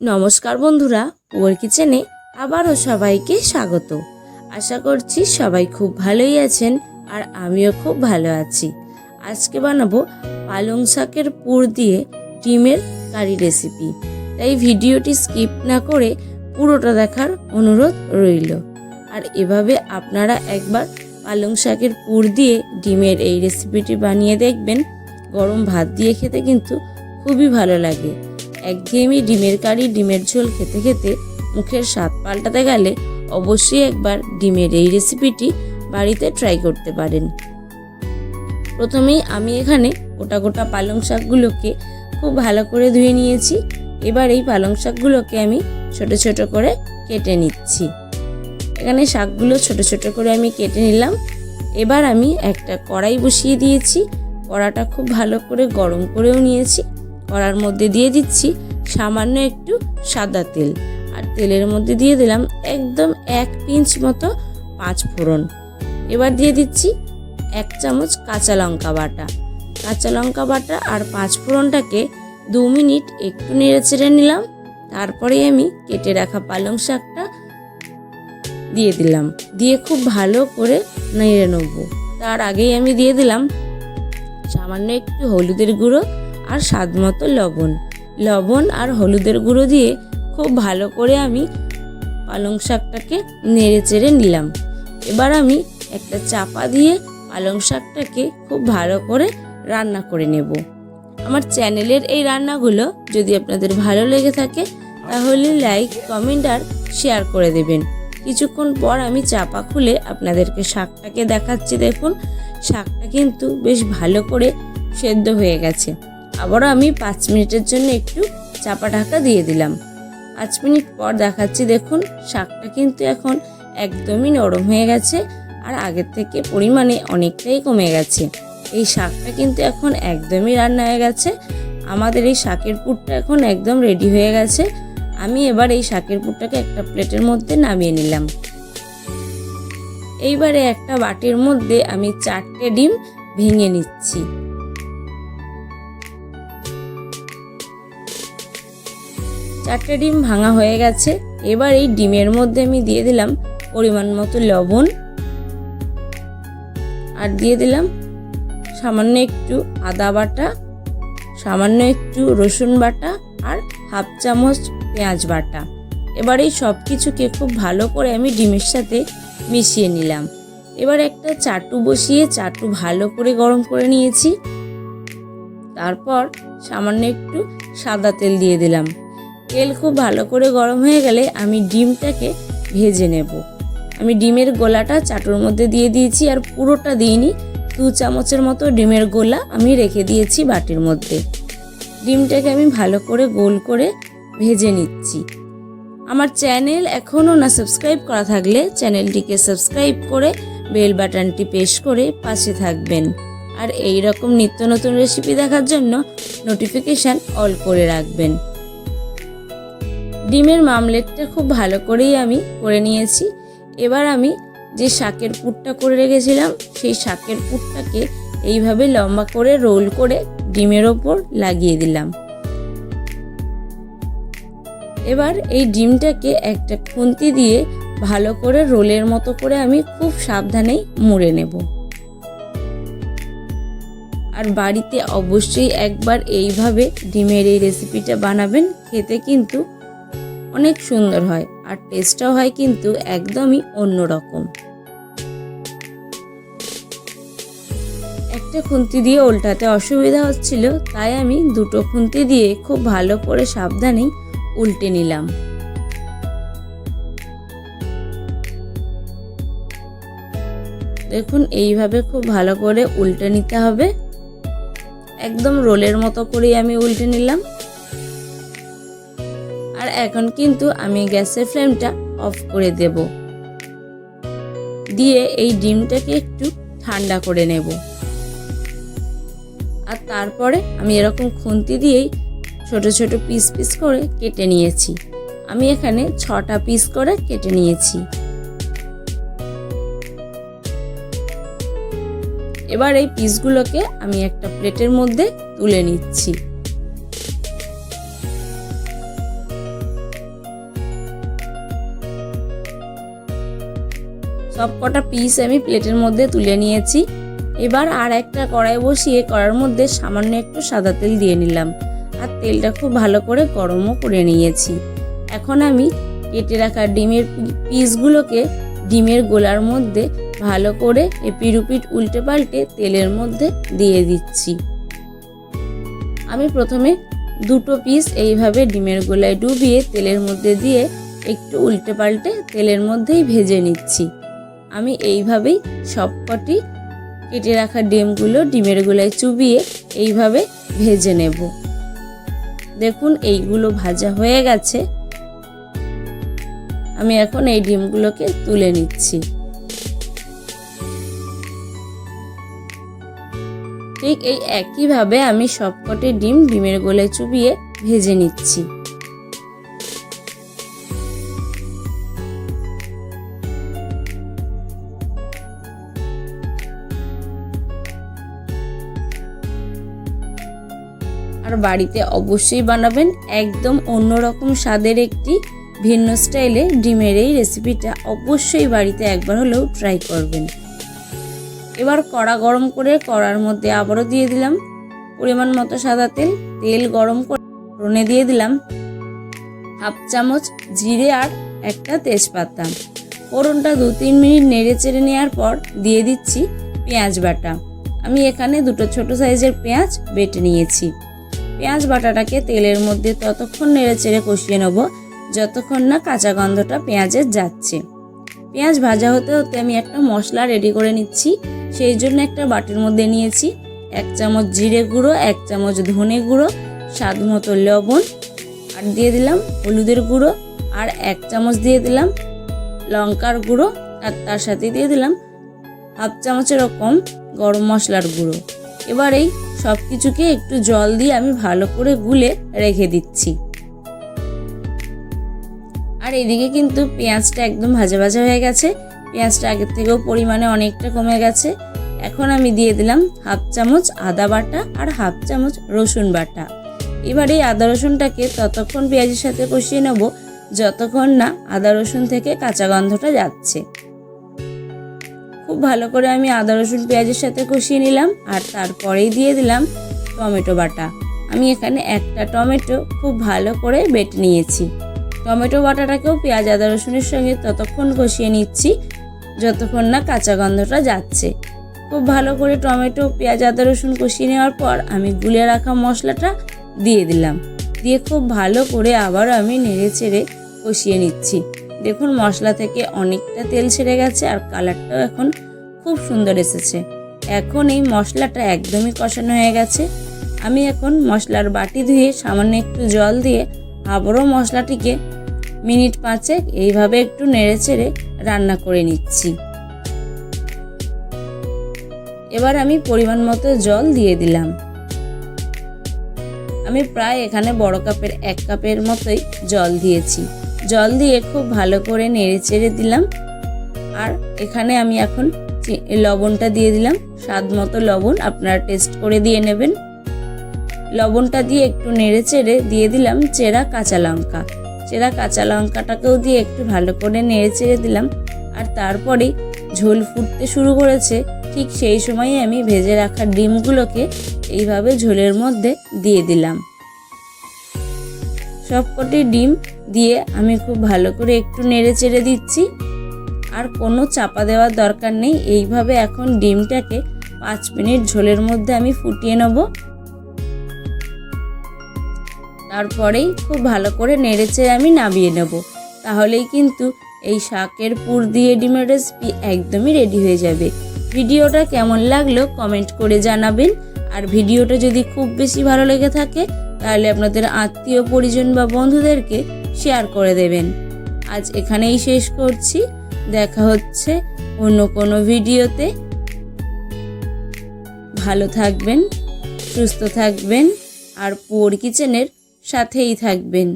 নমস্কার বন্ধুরা পুয়ার কিচেনে আবারও সবাইকে স্বাগত। আশা করছি সবাই খুব ভালোই আছেন আর আমিও খুব ভালো আছি। আজকে বানাবো পালং শাকের পুর দিয়ে ডিমের কারি রেসিপি। তাই ভিডিওটি স্কিপ না করে পুরোটা দেখার অনুরোধ রইল। আর এভাবে আপনারা একবার পালং শাকের পুর দিয়ে ডিমের এই রেসিপিটি বানিয়ে দেখবেন। গরম ভাত দিয়ে খেতে কিন্তু খুবই ভালো লাগে। একঘেয়েমি ডিমের কারি, ডিমের ঝোল খেতে খেতে মুখের স্বাদ পাল্টাতে গেলে অবশ্যই একবার ডিমের এই রেসিপিটি বাড়িতে ট্রাই করতে পারেন। প্রথমেই আমি এখানে গোটা গোটা পালং শাকগুলোকে খুব ভালো করে ধুয়ে নিয়েছি। এবার এই পালং শাকগুলোকে আমি ছোট ছোট করে কেটে নিচ্ছি। এখানে শাকগুলো ছোট ছোট করে আমি কেটে নিলাম। এবার আমি একটা কড়াই বসিয়ে দিয়েছি। কড়াটা খুব ভালো করে গরম করেও নিয়েছি। কড়ার মধ্যে দিয়ে দিচ্ছি সামান্য একটু সাদা তেল। আর তেলের মধ্যে দিয়ে দিলাম একদম এক পিঞ্চ মতো পাঁচ ফোড়ন। এবার দিয়ে দিচ্ছি এক চামচ কাঁচা লঙ্কা বাটা। কাঁচা লঙ্কা বাটা আর পাঁচ ফোড়নটাকে দু মিনিট একটু নেড়ে চেড়ে নিলাম। তারপরে আমি কেটে রাখা পালং শাকটা দিয়ে দিলাম। দিয়ে খুব ভালো করে নেড়ে নেব। তার আগেই আমি দিয়ে দিলাম সামান্য একটু হলুদের গুঁড়ো আর স্বাদ মতো লবণ। লবণ আর হলুদের গুঁড়ো দিয়ে খুব ভালো করে আমি পালং শাকটাকে নেড়ে চেড়ে নিলাম। এবার আমি একটা চাপা দিয়ে পালং শাকটাকে খুব ভালো করে রান্না করে নেব। আমার চ্যানেলের এই রান্নাগুলো যদি আপনাদের ভালো লেগে থাকে, তাহলে লাইক, কমেন্ট আর শেয়ার করে দেবেন। কিছুক্ষণ পর আমি চাপা খুলে আপনাদেরকে শাকটাকে দেখাচ্ছি। দেখুন, শাকটা কিন্তু বেশ ভালো করে সেদ্ধ হয়ে গেছে। আবারও আমি পাঁচ মিনিটের জন্য একটু চাপা ঢাকা দিয়ে দিলাম। পাঁচ মিনিট পর দেখাচ্ছি, দেখুন, শাকটা কিন্তু এখন একদমই নরম হয়ে গেছে আর আগের থেকে পরিমাণে অনেকটাই কমে গেছে। এই শাকটা কিন্তু এখন একদমই রান্না হয়ে গেছে। আমাদের এই শাকের পুরটা এখন একদম রেডি হয়ে গেছে। আমি এবার এই শাকের পুরটাকে একটা প্লেটের মধ্যে নামিয়ে নিলাম। এইবারে একটা বাটির মধ্যে আমি চারটে ডিম ভেঙে নিচ্ছি। চারটে ডিম ভাঙা হয়ে গেছে। এবার এই ডিমের মধ্যে আমি দিয়ে দিলাম পরিমাণ মতো লবণ। আর দিয়ে দিলাম সামান্য একটু আদা বাটা, সামান্য একটু রসুন বাটা আর হাফ চামচ পেঁয়াজ বাটা। এবার এই সব কিছুকে খুব ভালো করে আমি ডিমের সাথে মিশিয়ে নিলাম। এবার একটা চাটু বসিয়ে চাটু ভালো করে গরম করে নিয়েছি। তারপর সামান্য একটু সাদা তেল দিয়ে দিলাম। তেল খুব ভালো করে গরম হয়ে গেলে আমি ডিমটাকে ভেজে নেব। আমি ডিমের গোলাটা চাটুর মধ্যে দিয়ে দিয়েছি আর পুরোটা দিইনি, দু চামচের মতো ডিমের গোলা আমি রেখে দিয়েছি বাটির মধ্যে। ডিমটাকে আমি ভালো করে গোল করে ভেজে নিচ্ছি। আমার চ্যানেল এখনও না সাবস্ক্রাইব করা থাকলে চ্যানেলটিকে সাবস্ক্রাইব করে বেল বাটনটি প্রেস করে পাশে থাকবেন। আর এই রকম নিত্য নতুন রেসিপি দেখার জন্য নোটিফিকেশান অল করে রাখবেন। ডিমের মামলেটটা খুব ভালো করেই আমি করে নিয়েছি। এবার আমি যে শাকের পুরটা করে রেখেছিলাম, সেই শাকের পুরটাকে এইভাবে লম্বা করে রোল করে ডিমের ওপর লাগিয়ে দিলাম। এবার এই ডিমটাকে একটা খুন্তি দিয়ে ভালো করে রোলের মতো করে আমি খুব সাবধানেই মুড়ে নেব। আর বাড়িতে অবশ্যই একবার এইভাবে ডিমের এই রেসিপিটা বানাবেন, খেতে কিন্তু অনেক সুন্দর হয় আর টেস্টটাও হয় কিন্তু একদমই অন্যরকম। একটা খুন্তি দিয়ে উল্টাতে অসুবিধা হচ্ছিল, তাই আমি দুটো খুন্তি দিয়ে খুব ভালো করে সাবধানেই উল্টে নিলাম। দেখুন, এইভাবে খুব ভালো করে উল্টে নিতে হবে। একদম রোলের মতো করেই আমি উল্টে নিলাম। এখন কিন্তু আমি গ্যাসের ফ্লেমটা অফ করে দেব। দিয়ে এই ডিমটাকে একটু ঠান্ডা করে নেব। আর তারপরে আমি এরকম খুন্তি দিয়েই ছোট ছোট পিস পিস করে কেটে নিয়েছি। আমি এখানে ছটা পিস করে কেটে নিয়েছি। এবার এই পিসগুলোকে আমি একটা প্লেটের মধ্যে তুলে নিচ্ছি। সব কটা পিস আমি প্লেটের মধ্যে তুলে নিয়েছি। এবার আর একটা কড়াই বসিয়ে কড়ার মধ্যে সামান্য একটু সাদা তেল দিয়ে নিলাম। আর তেলটা খুব ভালো করে গরমও করে নিয়েছি। এখন আমি কেটে রাখা ডিমের পিসগুলোকে ডিমের গোলার মধ্যে ভালো করে এপিরুপিট উল্টে পাল্টে তেলের মধ্যে দিয়ে দিচ্ছি। আমি প্রথমে দুটো পিস এইভাবে ডিমের গোলায় ডুবিয়ে তেলের মধ্যে দিয়ে একটু উল্টে পাল্টে তেলের মধ্যেই ভেজে নিচ্ছি। আমি এইভাবেই সবকটি কেটে রাখা ডিমগুলো ডিমের গোলায় চুবিয়ে এইভাবে ভেজে নেব। দেখুন, এইগুলো ভাজা হয়ে গেছে। আমি এখন এই ডিমগুলোকে তুলে নিচ্ছি। ঠিক এই একইভাবে আমি সবকটি ডিম ডিমের গোলায় চুবিয়ে ভেজে নিচ্ছি। আর বাড়িতে অবশ্যই বানাবেন একদম অন্যরকম স্বাদের একটি ভিন্ন স্টাইলে ডিমের এই রেসিপিটা অবশ্যই বাড়িতে একবার হলেও ট্রাই করবেন। এবার কড়া গরম করে কড়ার মধ্যে আবারও দিয়ে দিলাম পরিমাণ মতো সাদা তেল তেল গরম করে ফোড়নে দিয়ে দিলাম হাফ চামচ জিরে আর একটা তেজপাতা। ফোড়নটা দু তিন মিনিট নেড়ে চেড়ে নেওয়ার পর দিয়ে দিচ্ছি পেঁয়াজ বাটা। আমি এখানে দুটো ছোট সাইজের পেঁয়াজ বেটে নিয়েছি। পেঁয়াজ বাটাটাকে তেলের মধ্যে ততক্ষণ নেড়ে চেড়ে কষিয়ে নেব, যতক্ষণ না কাঁচা গন্ধটা পেঁয়াজের যাচ্ছে। পেঁয়াজ ভাজা হতে হতে আমি একটা মশলা রেডি করে নিচ্ছি, সেই জন্য একটা বাটির মধ্যে নিয়েছি এক চামচ জিরে গুঁড়ো, এক চামচ ধনে গুঁড়ো, স্বাদ মতো লবণ, আর দিয়ে দিলাম হলুদের গুঁড়ো, আর এক চামচ দিয়ে দিলাম লঙ্কার গুঁড়ো, আর তার সাথে দিয়ে দিলাম হাফ চামচের কম গরম মশলার গুঁড়ো। এবার এই সব কিছুকে একটু জল দিয়ে আমি ভালো করে গুলে রেখে দিচ্ছি। আর এদিকে কিন্তু পেঁয়াজটা একদম ভাজা ভাজা হয়ে গেছে। পেঁয়াজটা আগের থেকেও পরিমাণে অনেকটা কমে গেছে। এখন আমি দিয়ে দিলাম হাফ চামচ আদা বাটা আর হাফ চামচ রসুন বাটা। এবার এই আদা রসুনটাকে ততক্ষণ পেঁয়াজের সাথে কষিয়ে নেব, যতক্ষণ না আদা রসুন থেকে কাঁচা গন্ধটা যাচ্ছে। খুব ভালো করে আমি আদা, রসুন, পেঁয়াজের সাথে কষিয়ে নিলাম আর তারপরেই দিয়ে দিলাম টমেটো বাটা। আমি এখানে একটা টমেটো খুব ভালো করে বেটে নিয়েছি। টমেটো বাটাটাকেও পেঁয়াজ, আদা, রসুনের সঙ্গে ততক্ষণ কষিয়ে নিচ্ছি, যতক্ষণ না কাঁচা গন্ধটা যাচ্ছে। খুব ভালো করে টমেটো, পেঁয়াজ, আদা, রসুন কষিয়ে নেওয়ার পর আমি গুলে রাখা মশলাটা দিয়ে দিলাম। দিয়ে খুব ভালো করে আবার আমি নেড়ে চেড়ে কষিয়ে নিচ্ছি। দেখুন মশলা থেকে অনেকটা তেল ছেড়ে গেছে আর কালারটাও এখন খুব সুন্দর এসেছে। এখন এই মশলাটা একদমই কষানো হয়ে গেছে। আমি এখন মশলার বাটি ধুয়ে সামান্য একটু জল দিয়ে আবারও মশলাটিকে মিনিট পাঁচেক এইভাবে একটু নেড়ে চেড়ে রান্না করে নিচ্ছি। এবার আমি পরিমাণ মতো জল দিয়ে দিলাম। আমি প্রায় এখানে বড় কাপের এক কাপের মতোই জল দিয়েছি। জল দিয়ে খুব ভালো করে নেড়ে চেড়ে দিলাম। আর এখানে আমি এখন লবণটা দিয়ে দিলাম। স্বাদ মতো লবণ আপনারা টেস্ট করে দিয়ে নেবেন। লবণটা দিয়ে একটু নেড়ে চেড়ে দিয়ে দিলাম চেরা কাঁচা লঙ্কা। চেরা কাঁচা লঙ্কাটাকেও দিয়ে একটু ভালো করে নেড়ে চেড়ে দিলাম। আর তারপরে ঝোল ফুটতে শুরু করেছে, ঠিক সেই সময় আমি ভেজে রাখা ডিমগুলোকে এইভাবে ঝোলের মধ্যে দিয়ে দিলাম। সবকটি ডিম দিয়ে আমি খুব ভালো করে একটু নেড়ে চেড়ে দিচ্ছি। আর কোনো চাপা দেওয়ার দরকার নেই। এইভাবে এখন ডিমটাকে পাঁচ মিনিট ঝোলের মধ্যে আমি ফুটিয়ে নেব। তারপরেই খুব ভালো করে নেড়ে চেড়ে আমি নামিয়ে নেব। তাহলেই কিন্তু এই শাকের পুর দিয়ে ডিমের রেসিপি একদমই রেডি হয়ে যাবে। ভিডিওটা কেমন লাগল কমেন্ট করে জানাবেন। আর ভিডিওটা যদি খুব বেশি ভালো লেগে থাকে, তাহলে আপনাদের আত্মীয় পরিজন বা বন্ধুদেরকে শেয়ার করে দেবেন। আজ এখানেই শেষ করছি। দেখা হচ্ছে অন্য কোনো ভিডিওতে। ভালো থাকবেন, সুস্থ থাকবেন, আর পোর কিচেনের সাথেই থাকবেন।